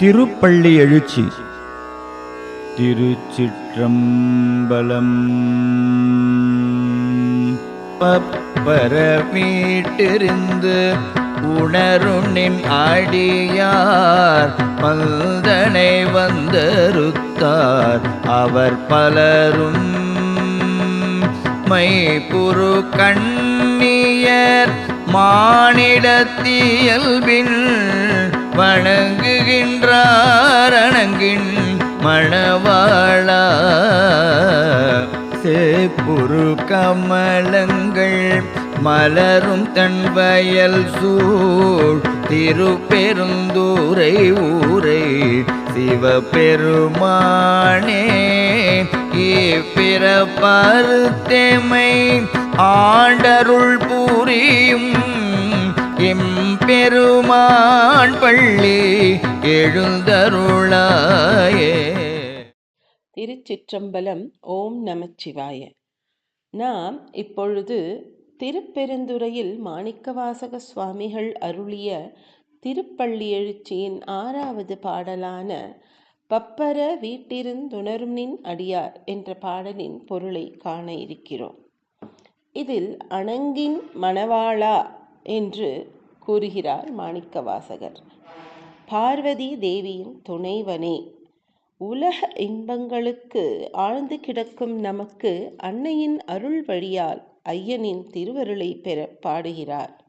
திருப்பள்ளி எழுச்சி. திருச்சிற்றம்பலம். பப்பர வீட்டிருந்து உணருணின் அடியார் பல்தனை வந்தருத்தார் அவர் பலரும் மைப்புரு கண்ணியர் மானிடத்தியல்பின் வணங்குகின்றார் அணங்கின் மணவாளா. சேப்புரு கமலங்கள் மலரும் தன் வயல் சூழ். திருப்பெருந்தூரை ஊரை சிவபெருமானே இப்பிறப்பருத்தெமை ஆண்டருள் புரியும் எம்பெருமான் பள்ளி எழுந்தருளாயே. திருச்சிற்றம்பலம் ஓம் நமச்சிவாய. நாம் இப்பொழுது திருப்பெருந்துறையில் மாணிக்கவாசக சுவாமிகள் அருளிய திருப்பள்ளி எழுச்சியின் ஆறாவது பாடலான பப்பர வீட்டிருந்துணரும்னின் அடியார் என்ற பாடலின் பொருளை காண இருக்கிறோம். இதில் அணங்கின் மணவாளா என்று கூறுகிறார் மாணிக்கவாசகர். பார்வதி தேவியின் துணைவனே உலக இன்பங்களுக்கு ஆழ்ந்து கிடக்கும் நமக்கு அன்னையின் அருள் வழியால் ஐயனின் திருவருளை பெற பாடுகிறார்.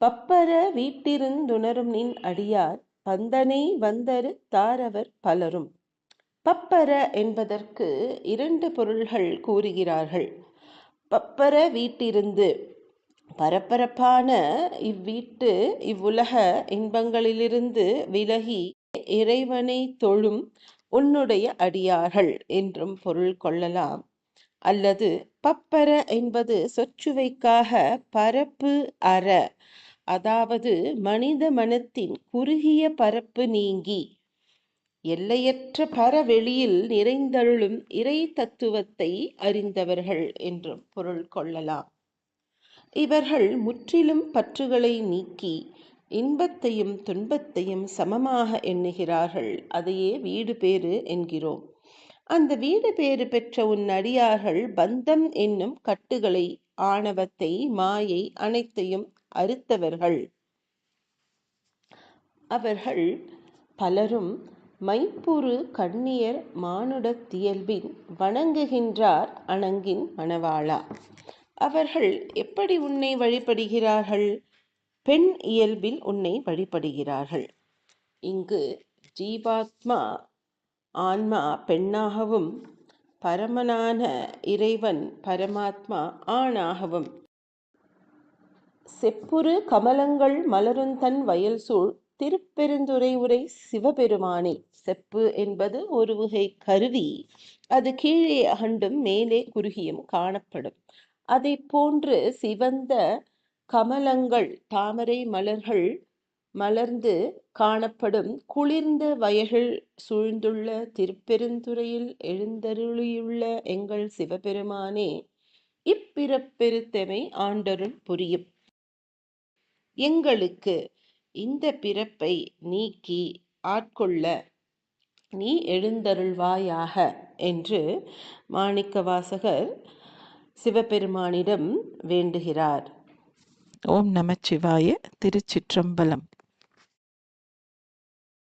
பப்பர வீட்டிருந்துணரும் நின் அடியார் பந்தனை வந்தரு தாரவர் பலரும். பப்பர என்பதற்கு இரண்டு பொருள்கள் கூறுகிறார்கள். பப்பர வீட்டிருந்து பரபரப்பான இவ்வீட்டு இவ்வுலக இன்பங்களிலிருந்து விலகி இறைவனை தொழும் உன்னுடைய அடியார்கள் என்றும் பொருள் கொள்ளலாம். அல்லது பப்பர என்பது சொச்சுவைக்காக பரப்பு அற அதாவது மனித மனத்தின் குறுகிய பரப்பு நீங்கி எல்லையற்ற பரவெளியில் நிறைந்தருளும் இறை தத்துவத்தை அறிந்தவர்கள் என்றும் பொருள் கொள்ளலாம். இவர்கள் முற்றிலும் பற்றுகளை நீக்கி இன்பத்தையும் துன்பத்தையும் சமமாக எண்ணுகிறார்கள். அதையே வீடு பேறு என்கிறோம். அந்த வீடு பேறு பெற்ற உன் அடியார்கள் பந்தம் என்னும் கட்டுகளை ஆணவத்தை மாயை அனைத்தையும் அறுத்தவர்கள். அவர்கள் பலரும் மைப்புறு கண்ணியர் மானுடத்தியல்பின் வணங்குகின்றார் அணங்கின் மணவாளா. அவர்கள் எப்படி உன்னை வழிபடுகிறார்கள்? பெண் இயல்பில் உன்னை வழிபடுகிறார்கள். இங்கு ஜீவாத்மா ஆன்மா பெண்ணாகவும் பரமனான இறைவன் பரமாத்மா ஆணாகவும். செப்புரு கமலங்கள் மலருந்தன் வயல் சூழ் திருப்பெருந்துரை உரை சிவபெருமானே. செப்பு என்பது ஒரு வகை கருவி. அது கீழே அகண்டும் மேலே குறுகியும் காணப்படும். அதை போன்று சிவந்த கமலங்கள் தாமரை மலர்கள் மலர்ந்து காணப்படும் குளிர்ந்த வயல்கள் சூழ்ந்துள்ள திருப்பெருந்துறையில் எழுந்தருளியுள்ள எங்கள் சிவபெருமானே இப்பிறப்பெருத்தமை ஆண்டருள் புரியும். எங்களுக்கு இந்த பிறப்பை நீக்கி ஆட்கொள்ள நீ எழுந்தருள்வாயாக என்று மாணிக்கவாசகர் சிவபெருமானிடம் வேண்டுகிறார். ஓம் நமச்சிவாய திருச்சிற்றம்பலம்.